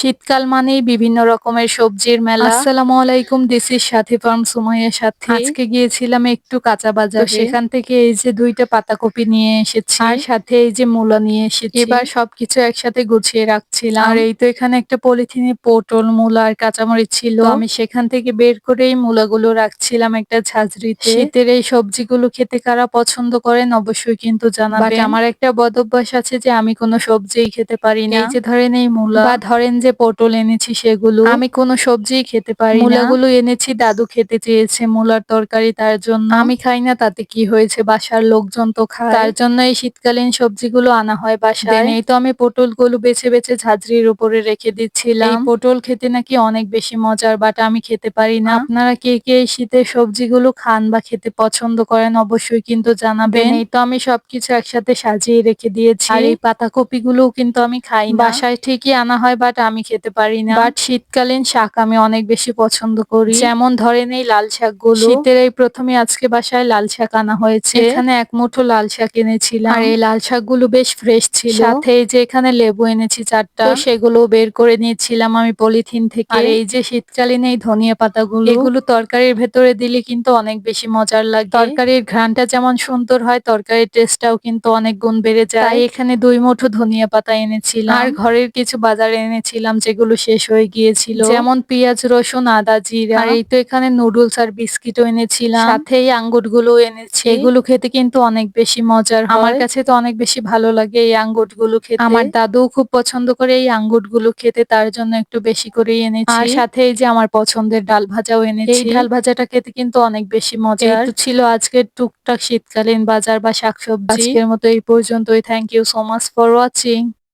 শীতকাল মানেই বিভিন্ন রকমের সবজির মেলা। আসসালামু আলাইকুম this is Sathi farm Sumaiya Sathi. আজকে গিয়েছিলাম একটু কাঁচা বাজার। সেখান থেকে এই যে দুইটা পাতাকপি নিয়ে এসেছি। আর সাথে এই যে মূলা নিয়ে এসেছি। এবার সবকিছু একসাথে গুছিয়ে রাখছিলাম। আর এই তো এখানে একটা পলিথিনে পটল মূলা আর কাঁচামরিচ ছিল। আমি সেখান থেকে বের করে এই মূলাগুলো রাখছিলাম একটা ঝাঁঝরিতে। শীতের এই সবজিগুলো খেতে কারা পছন্দ করেন অবশ্যই কিন্তু জানাবেন। আমার একটা বদ অভ্যাস আছে যে আমি কোনো সবজিই খেতে পারি না। এই যে ধরেন এই মূলা বা ধরেন যে পটল এনেছি সেগুলো আমি কোনো সবজিই খেতে পারি মূলাগুলো এনেছি দাদু খেতে চেয়েছে মূলার তরকারি তার জন্য। আমি খাই না তাতে কি হয়েছে? বাসার লোকজন তো খায়। তার জন্য এই শীতকালীন সবজিগুলো আনা হয় বাসায়। এই তো আমি পটলগুলো বেছে বেছে ঝাঁঝরির উপরে রেখে দিচ্ছিলাম। পটল খেতে নাকি অনেক বেশি মজার বাট আমি খেতে পারি না। আপনারা কে কে এই শীতের সবজিগুলো খান বা খেতে পছন্দ করেন অবশ্যই কিন্তু জানাবেন। এই তো আমি সবকিছু একসাথে সাজিয়ে রেখে দিয়েছি। আর এই পাতাকপি গুলোও কিন্তু আমি খাই না। বাসায় ঠিকই আনা হয় বাট আমি খেতে পারি না। বাট শীতকালীন শাক আমি অনেক বেশি পছন্দ করি। যেমন ধরেন এই লাল শাকগুলো শীতের এই প্রথমে আজকে বাসায় লাল শাক আনা হয়েছে। এখানে এক মুঠো লাল শাক এনেছিলাম। আর এই লাল শাকগুলো বেশ ফ্রেশ ছিল। সাথে এই যে এখানে লেবু এনেছি চারটা। সেগুলো বের করে নিয়েছিলাম আমি পলিথিন থেকে। আর এই যে শীতকালীন এই ধনিয়া পাতাগুলো। এগুলো তরকারির ভেতরে দিলে কিন্তু অনেক বেশি মজার লাগে। তরকারির ঘ্রাণটা যেমন সুন্দর হয় তরকারির টেস্টটাও কিন্তু অনেক গুণ বেড়ে যায়। এখানে দুই মুঠো ধনিয়া পাতা এনেছিলাম। আর ঘরের কিছু বাজার এনেছিলাম। যেগুলো শেষ হয়ে গিয়েছিল। যেমন পেঁয়াজ রসুন আদা জিরা। আর এই তো এখানে নুডলস আর বিস্কিটও এনেছিলাম। সাথে এই আঙ্গুরগুলো এনেছি। এগুলো খেতে কিন্তু অনেক বেশি মজার আমার কাছে তো অনেক বেশি ভালো লাগে এই আঙ্গুরগুলো খেতে। আমার দাদুও খুব পছন্দ করে এই আঙ্গুরগুলো খেতে তার জন্য একটু বেশি করেই এনেছি। আর সাথে এই যে আমার পছন্দের ডাল ভাজাও এনেছি। এই ডাল ভাজাটা খেতে কিন্তু অনেক বেশি মজার। ছিল আজকের টুকটাক শীতকালীন বাজার বা শাকসবজি। আজকের মতো এই পর্যন্তই। Thank you so much for watching